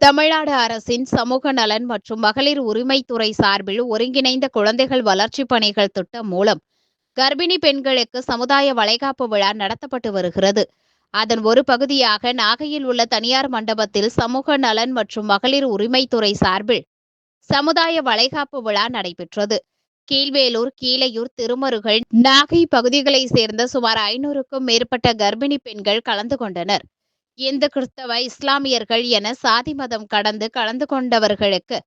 தமிழ்நாடு அரசின் சமூக நலன் மற்றும் மகளிர் உரிமைத்துறை சார்பில் ஒருங்கிணைந்த குழந்தைகள் வளர்ச்சி பணிகள் திட்டம் மூலம் கர்ப்பிணி பெண்களுக்கு சமுதாய வளைகாப்பு விழா நடத்தப்பட்டு வருகிறது. அதன் ஒரு பகுதியாக நாகையில் உள்ள தனியார் மண்டபத்தில் சமூக நலன் மற்றும் மகளிர் உரிமைத்துறை சார்பில் சமுதாய வளைகாப்பு விழா நடைபெற்றது. கீழ்வேலூர் கீழையூர் திருமருகல் நாகை பகுதிகளைச் சேர்ந்த சுமார் ஐநூறுக்கும் மேற்பட்ட கர்ப்பிணி பெண்கள் கலந்து கொண்டனர். இந்து கிறிஸ்தவ இஸ்லாமியர்கள் என சாதி மதம் கடந்து கலந்து கொண்டவர்களுக்கு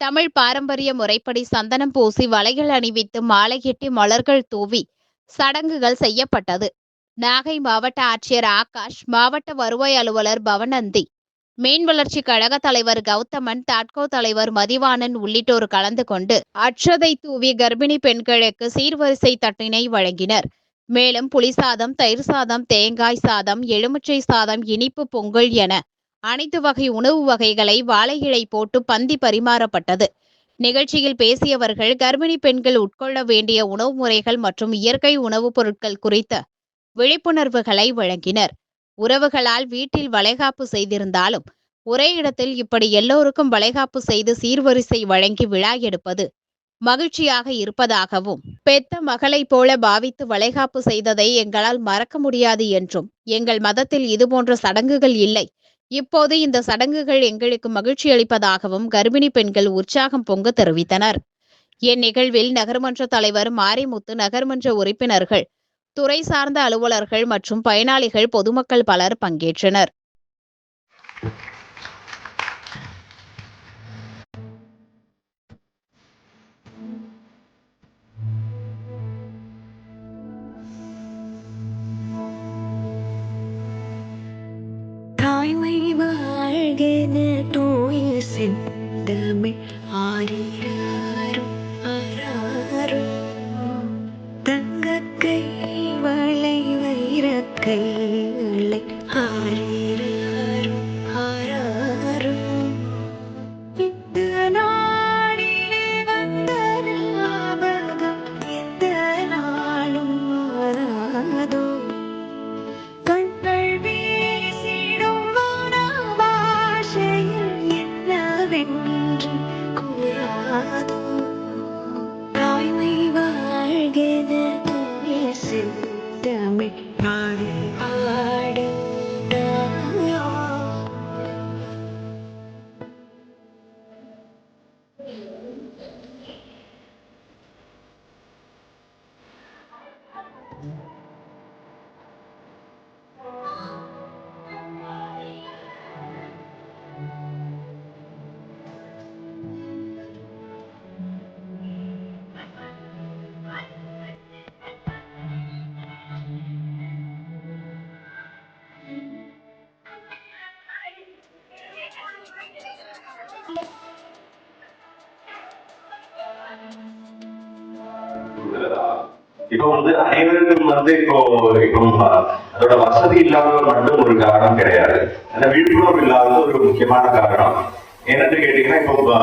தமிழ் பாரம்பரிய முறைப்படி சந்தனம் பூசி வலைகள் அணிவித்து மாலையிட்டு மலர்கள் தூவி சடங்குகள் செய்யப்பட்டது. நாகை மாவட்ட ஆட்சியர் ஆகாஷ் மாவட்ட வருவாய் அலுவலர் பவனந்தி மீன் வளர்ச்சி கழக தலைவர் கௌதமன் தாட்கோ தலைவர் மதிவாணன் உள்ளிட்டோர் கலந்து கொண்டு அட்சதை தூவி கர்ப்பிணி பெண்களுக்கு சீர்வரிசை தட்டினை வழங்கினர். மேலும் புளி சாதம் தயிர் சாதம் தேங்காய் சாதம் எலுமிச்சை சாதம் இனிப்பு பொங்கல் என அனைத்து வகை உணவு வகைகளை வாழை இலை போட்டு பந்தி பரிமாறப்பட்டது. நிகழ்ச்சியில் பேசியவர்கள் கர்ப்பிணி பெண்கள் உட்கொள்ள வேண்டிய உணவு முறைகள் மற்றும் இயற்கை உணவுப் பொருட்கள் குறித்த விழிப்புணர்வுகளை வழங்கினர். உறவுகளால் வீட்டில் வளைகாப்பு செய்திருந்தாலும் ஒரே இடத்தில் இப்படி எல்லோருக்கும் வளைகாப்பு செய்து சீர்வரிசை வழங்கி விழா எடுப்பது மகிழ்ச்சியாக இருப்பதாகவும் பெத்த மகளைப் போல பாவித்து வளைகாப்பு செய்ததை எங்களால் மறக்க முடியாது என்றும் எங்கள் மதத்தில் இதுபோன்ற சடங்குகள் இல்லை. இப்போது இந்த சடங்குகள் எங்களுக்கு மகிழ்ச்சி அளிப்பதாகவும் கர்ப்பிணி பெண்கள் உற்சாகம் பொங்க தெரிவித்தனர். இந்நிகழ்வில் நகர்மன்ற தலைவர் மாரிமுத்து நகர்மன்ற உறுப்பினர்கள் துறை சார்ந்த அலுவலர்கள் மற்றும் பயனாளிகள் பொதுமக்கள் பலர் பங்கேற்றனர். செந்தமிழ் ஆரிராரும் ஆராரும் தங்கக்கை வளை வைரக்கைகளை ஆரிராரும் என்று கூறாதோ? தாய்மை வாழ்கென தூய சித்தமே. பாடு இப்போ வந்து அனைவருக்கும் வந்து இப்போ இப்போ அதோட வசதி இல்லாதவர் மட்டும் ஒரு காரணம் கிடையாது. அந்த விழிப்புணர்வு இல்லாத ஒரு முக்கியமான காரணம். என்னன்னு கேட்டீங்கன்னா இப்போ குறிப்பா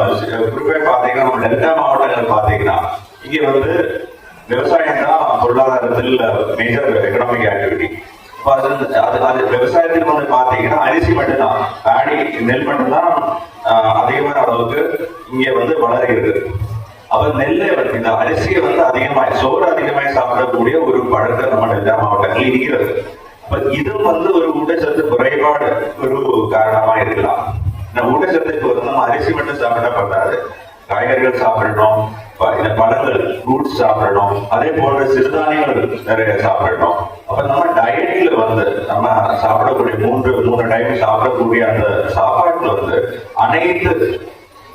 பாத்தீங்கன்னா நம்ம டெல்டா மாவட்டங்கள் பாத்தீங்கன்னா இங்க வந்து விவசாயம் தான் பொருளாதாரத்தில் மேஜர் எக்கனாமிக் ஆக்டிவிட்டி அது விவசாயத்தில் வந்து பாத்தீங்கன்னா அரிசி மட்டும்தான். பேடி நெல் மட்டும்தான் ஆஹ், அதிகமான அளவுக்கு இங்க வந்து வளர்கிறது. அப்ப நெல்லை வந்து இந்த அரிசியை வந்து அதிகமாய் சோறு அதிகமாய் சாப்பிடக்கூடிய ஒரு பழக்கம் நம்ம டெல்டா மாவட்டத்தில் இருக்கிறது. இது வந்து ஒரு ஊட்டச்சத்து குறைபாடு ஒரு காரணமா இருக்கலாம். இந்த ஊட்டச்சத்துக்கு வந்து நம்ம அரிசி மட்டும் சாப்பிட்டா பத்தாது. காய்கறிகள் சாப்பிடணும் இந்த பழங்கள் ஃப்ரூட்ஸ் சாப்பிடணும் அதே போன்ற சிறுதானியங்கள் நிறைய சாப்பிடணும். அப்ப நம்ம டயட்ல வந்து நம்ம சாப்பிடக்கூடிய மூன்று மூணு டைம் சாப்பிடக்கூடிய அந்த சாப்பாட்டுல வந்து அனைத்து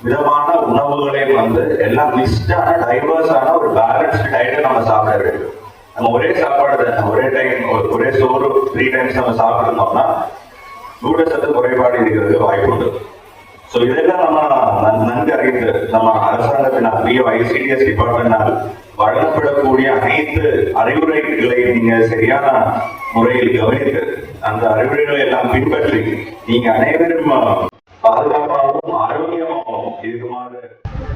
விதமான உணவுகளையும் வந்து எல்லாம் மிஸ்டான டைவர்ஸான ஒரு பேலன்ஸ்டு டயட்டை நம்ம சாப்பிட வேண்டும். நம்ம ஒரே சாப்பாடு ஒரே டைம் ஒரே சோறு த்ரீ டைம்ஸ் நம்ம சாப்பிட்டுருந்தோம்னா ஊட்டச்சத்து குறைபாடு இருக்கிறது வாய்ப்பு உண்டு. ஸோ இதெல்லாம் நம்ம நன்கு அறிந்து நம்ம அரசாங்கத்தினால் பிஓ ஐசிடிஎஸ் டிபார்ட்மெண்டால் வழங்கப்படக்கூடிய அனைத்து அறிவுரைகளை நீங்க சரியான முறையில் கவனித்து அந்த அறிவுரைகளை எல்லாம் பின்பற்றி நீங்க அனைவரும் பாதுகாப்பாக thank